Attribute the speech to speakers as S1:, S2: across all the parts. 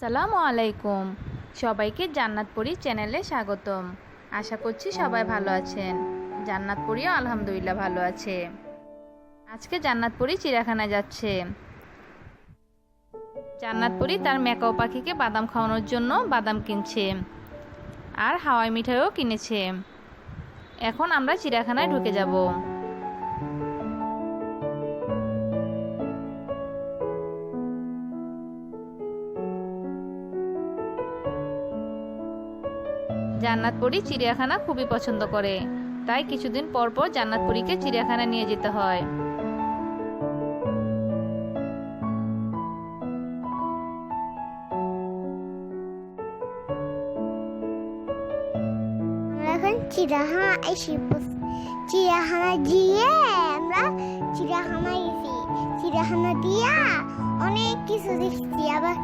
S1: সালামু আলাইকুম। সবাইকে জান্নাতপুরি চ্যানেলে স্বাগতম। আশা করছি সবাই ভালো আছেন। জান্নাতপুরিও আলহামদুলিল্লাহ ভালো আছে। আজকে জান্নাতপুরি চিড়িয়াখানায় যাচ্ছে। জান্নাতপুরি তার মেকাও পাখিকে বাদাম খাওয়ানোর জন্য বাদাম কিনছে আর হাওয়াই মিঠাইও কিনেছে। এখন আমরা চিড়িয়াখানায় ঢুকে যাব। জান্নাতপুরি চিড়িয়াখানা খুবই পছন্দ করে। তাই কিছুদিন পর পর জান্নাতপুরীকে চিড়িয়াখানা নিয়ে যেতে হয়।
S2: এখন গিয়ে আমরা চিড়িয়াখানা গেছি। চিড়িয়াখানা দিয়া অনেক কিছু দেখছি। আবার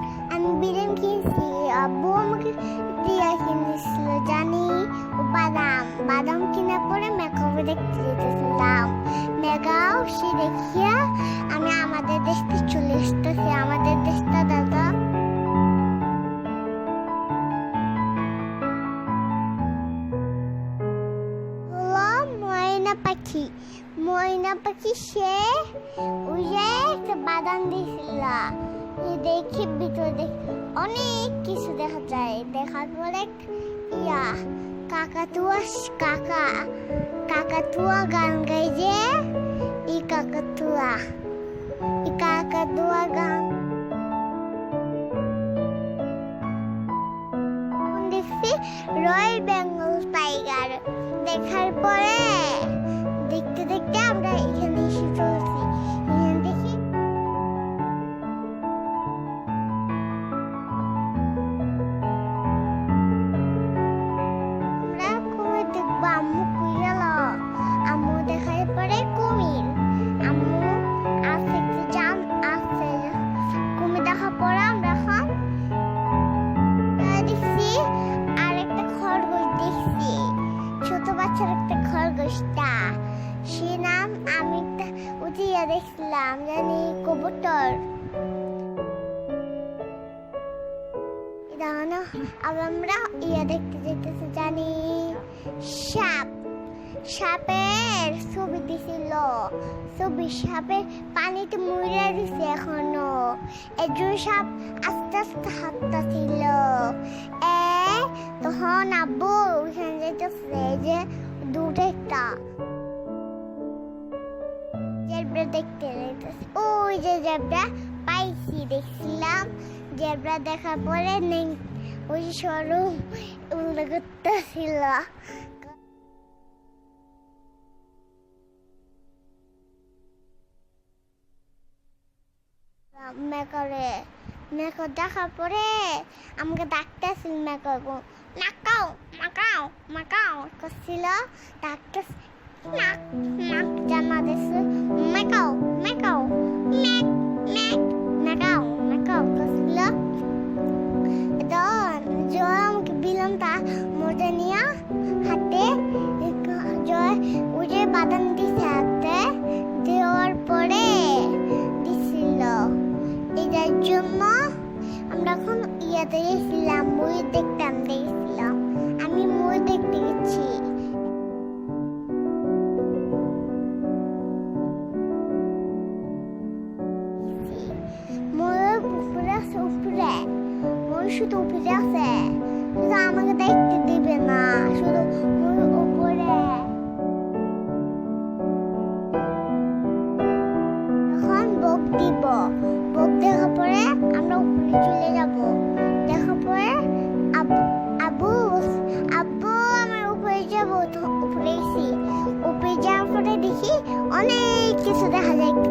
S2: বিরিয়ানি কিনছি আব্বু আমাকে দিয়া কিনেছিল, জানি। ও বাদাম। বাদাম কেনার পরে মেকআপে দেখতে যেতেছিলাম। মেগাও, সে দেখিয়া আমি আমাদের দেশে চলে এসতেছি আমাদের দেশটা দাদা। পাখি। ময়না পাখি সে যে একটা বাদাম দিয়েছিল। দেখি, ভিতরে দেখ, অনেক কিছু দেখা যায়। দেখার পরে ইয়া, কাকাতুয়া, কাকা, কাকাতুয়া গান গাই যে এই কাকাতুয়া এই কাকাতুয়া গান। দেখছি রয়্যাল বেঙ্গল টাইগার দেখার পরে উঠিয়ে দেখছিলাম জানি কবুতর। আবার আমরা ইয়ে দেখতে যেতেছি, জানি সাপ। সাপের ছবি দিছিল। ছবি সাপের পানিতে মুড়ে দিছে এখনও। একজন সাপ আস্তে আস্তে হাতটা ছিল এ তখন আব্বু ওইখানে যেতেছে যে দুটো একটা জেব্রা দেখতে ওই যে জেব্রা, পাইছি দেখছিলাম। জেব্রা দেখার পরে ওই সরু উল্টো করতেছিল মেকরে, মেকর দেখার পরে আমাকে ডাকতেছিল মেকর নাকাও মাকাও মাকাও করছিল। হাতে জয় উঠে বাদাম দিছে হাতে দেওয়ার পরে দিছিল এটার জন্য আমরা এখন ইয়াতে গেছিলাম ময়ূর দেখতাম দেখছিলাম শুধু উপরে আছে শুধু আমাকে দেখতে দিবে না শুধু এখন বক দিব বক দেখার পরে আমরা উপরে যাব পরে আব্বু আমার উপরে যাব উপরে উপরে যাওয়ার দেখি অনেক কিছু দেখা যায়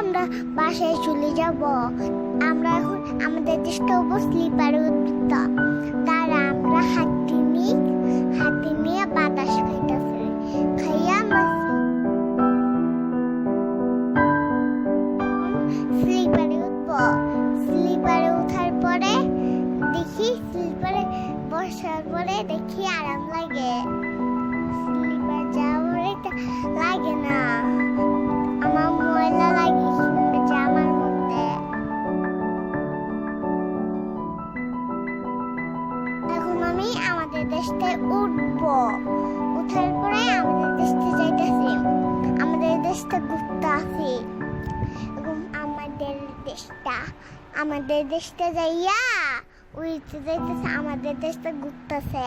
S2: আমরা বাসায় চলে যাব। আমরা এখন আমাদের স্লিপারে তারা আমরা হাতি নিয়ে হাতি নিয়ে বাতাস আমরা স্লিপারে স্লিপারে পরে দেখি, স্লিপারে বসার পরে দেখি আরাম লাগে। স্লিপার যাওয়ার লাগে না। দেশটা, আমাদের দেশটা যাইয়া উড়তে যাইতেছে, আমাদের দেশটা ঘুরতেছে।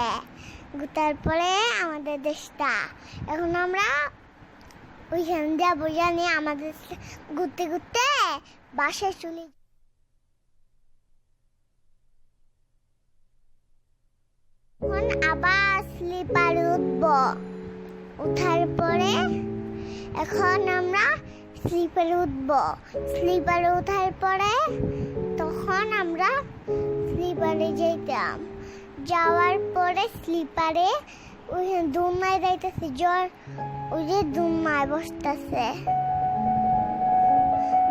S2: ঘুরতার পরে আমাদের দেশটা। এখন আমরা ওইখান যাব জানি আমাদের ঘুরতে ঘুরতে বাসায় চলে এখন আবার স্লিপার উঠবো। উঠার পরে এখন আমরা স্লিপারে উঠব। স্লিপারে উঠার পরে তখন আমরা স্লিপারে যেতাম যাওয়ার পরে স্লিপারে ওই দুমায় যাইতেছে, জ্বর, ওই যে দুমায় বসতেছে।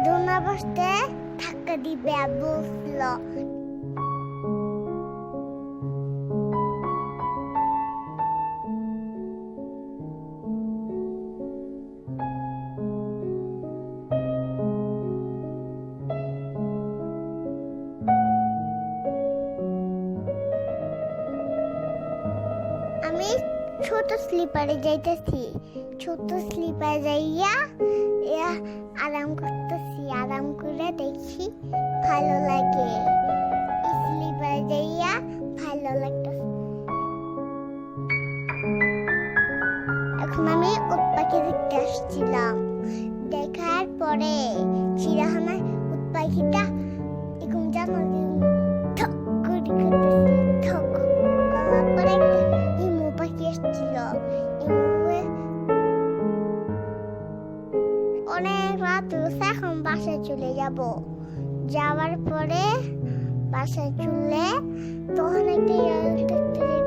S2: দুমায় বসতে ধাক্কা দিবে বসল। আমি ছোট স্লিপারে যাইতেছি। ছোট স্লিপারে যাইয়া আরাম করতেছি। আরাম করে দেখি ভালো লাগে। স্লিপারে যাইয়া ভালো লাগতেছে। এখন আমি উট পাখি দেখতে আসছিলাম। দেখার পরে চিড়াখানায় উট পাখিটা এরকম জানো ঠক করে করতেছিল ঠক চলে যাব। যাওয়ার পরে বাসে চলে তখন একটা দেখতে